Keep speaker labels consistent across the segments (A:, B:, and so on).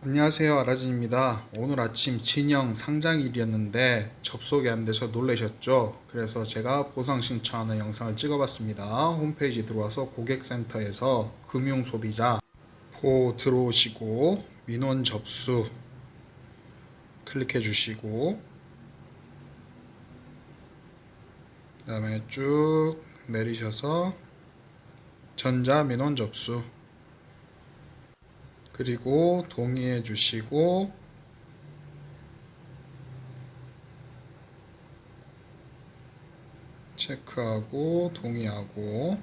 A: 안녕하세요 아라진입니다. 오늘 아침 진영 상장일이었는데 접속이 안 돼서 놀라셨죠? 그래서 제가 보상 신청하는 영상을 찍어봤습니다. 홈페이지 들어와서 고객센터에서 금융소비자 보 들어오시고 민원 접수 클릭해 주시고 그 다음에 쭉 내리셔서 전자 민원 접수 그리고 동의해 주시고 체크하고 동의하고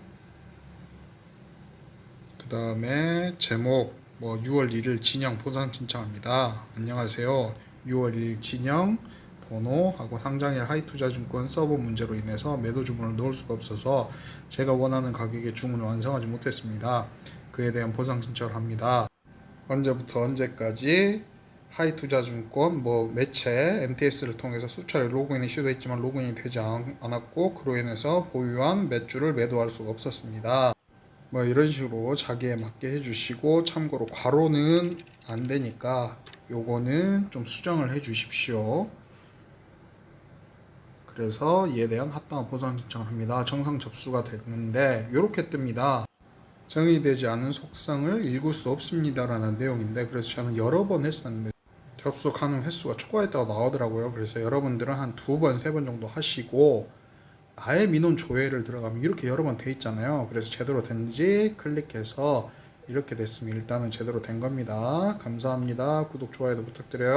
A: 그 다음에 제목 뭐 6월 1일 진영 보상 신청합니다. 안녕하세요. 6월 1일 진영 번호하고 상장일 하이투자증권 서버 문제로 인해서 매도 주문을 넣을 수가 없어서 제가 원하는 가격의 주문을 완성하지 못했습니다. 그에 대한 보상 신청을 합니다. 언제부터 언제까지 하이 투자증권 뭐 매체 MTS를 통해서 수차례 로그인이 시도했지만 로그인이 되지 않- 않았고 그로 인해서 보유한 매주를 매도할 수가 없었습니다. 뭐 이런 식으로 자기에 맞게 해주시고 참고로 괄호는 안 되니까 요거는 좀 수정을 해 주십시오. 그래서 이에 대한 합당한 보상 신청을 합니다. 정상 접수가 됐는데 이렇게 뜹니다. 정의되지 않은 속성을 읽을 수 없습니다라는 내용인데 그래서 저는 여러 번 했었는데 가능 횟수가 초과했다고 나오더라고요. 그래서 여러분들은 한 두 번, 세 번 정도 하시고 나의 민원 조회를 들어가면 이렇게 여러 번 돼 있잖아요. 그래서 제대로 된지 클릭해서 이렇게 됐으면 일단은 제대로 된 겁니다. 감사합니다. 구독, 좋아요도 부탁드려요.